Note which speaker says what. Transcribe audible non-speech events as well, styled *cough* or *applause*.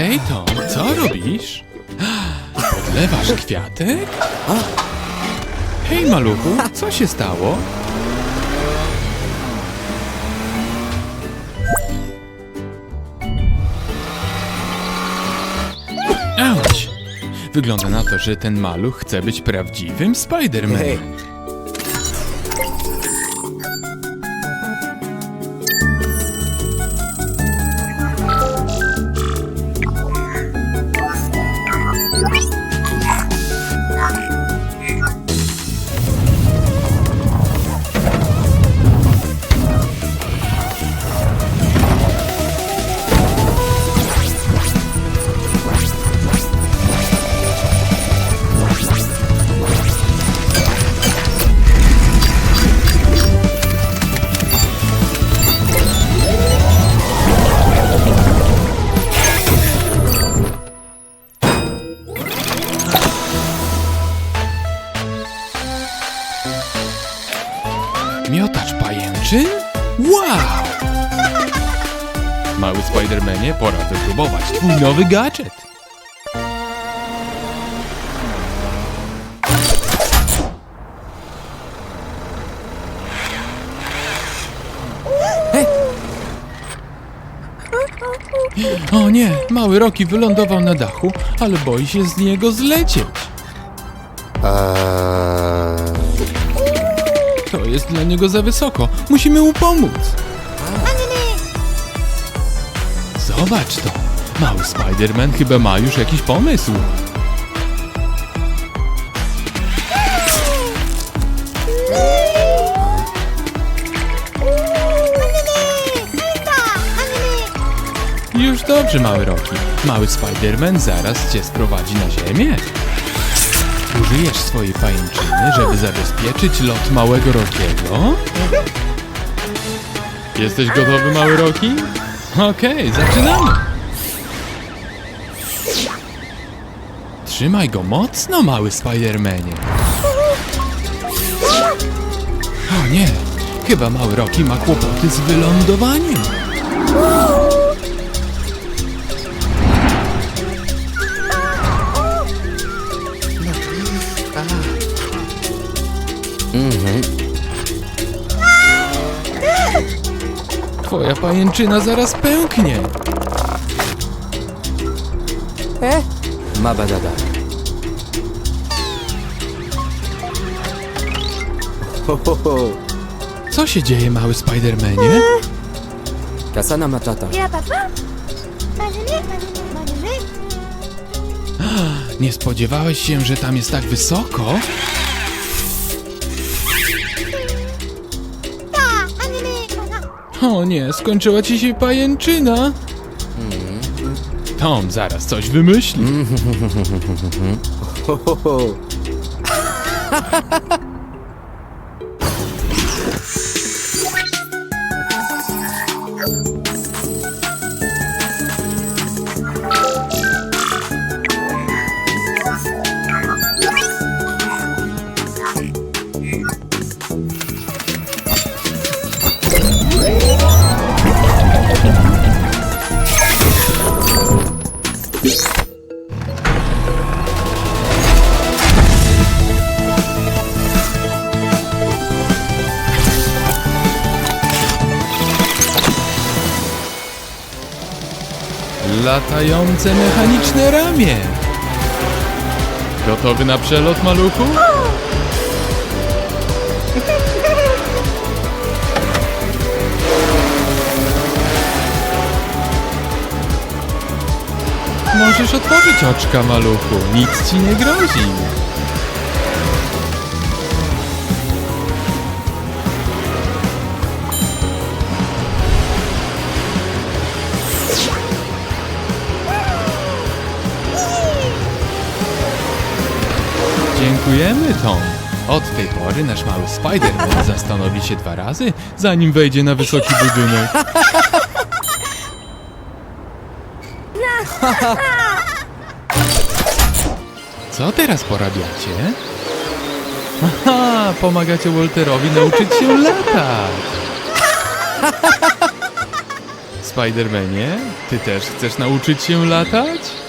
Speaker 1: Hej Tom, co robisz? Podlewasz kwiatek? Hej maluchu, co się stało? Auć! Wygląda na to, że ten maluch chce być prawdziwym Spider-Manem. Miotacz pajęczyn? Wow! *laughs* Mały Spidermanie, pora wypróbować twój nowy gadżet. *gasps* O nie, mały Rocky wylądował na dachu, ale boi się z niego zlecieć. To jest dla niego za wysoko. Musimy mu pomóc. Zobacz to. Mały Spider-Man chyba ma już jakiś pomysł. Już dobrze, mały Rocky. Mały Spider-Man zaraz cię sprowadzi na ziemię. Użyjesz swojej pajęczyny, żeby zabezpieczyć lot małego Rockiego? Jesteś gotowy, mały Rocky? Okej, zaczynamy! Trzymaj go mocno, mały Spidermanie. O nie, chyba mały Rocky ma kłopoty z wylądowaniem. Twoja pajęczyna zaraz pęknie.
Speaker 2: Eh? Mabadada. Ho, ho, ho.
Speaker 1: Co się dzieje, mały Spidermanie?
Speaker 2: Kasana Matata.
Speaker 3: Manuel, Manuel.
Speaker 1: Nie spodziewałeś się, że tam jest tak wysoko? O nie, skończyła ci się pajęczyna. Tom zaraz coś wymyśli. *laughs*
Speaker 2: Ho, ho, ho.
Speaker 1: Latające mechaniczne ramię. Gotowy na przelot, maluchu? Możesz otworzyć oczka, maluchu. Nic ci nie grozi. Dziękujemy, Tom. Od tej pory nasz mały Spider-Man *laughs* zastanowi się dwa razy, zanim wejdzie na wysoki budynek. *laughs* Co teraz porabiacie? Aha, pomagacie Walterowi nauczyć się latać. *laughs* Spidermanie, ty też chcesz nauczyć się latać?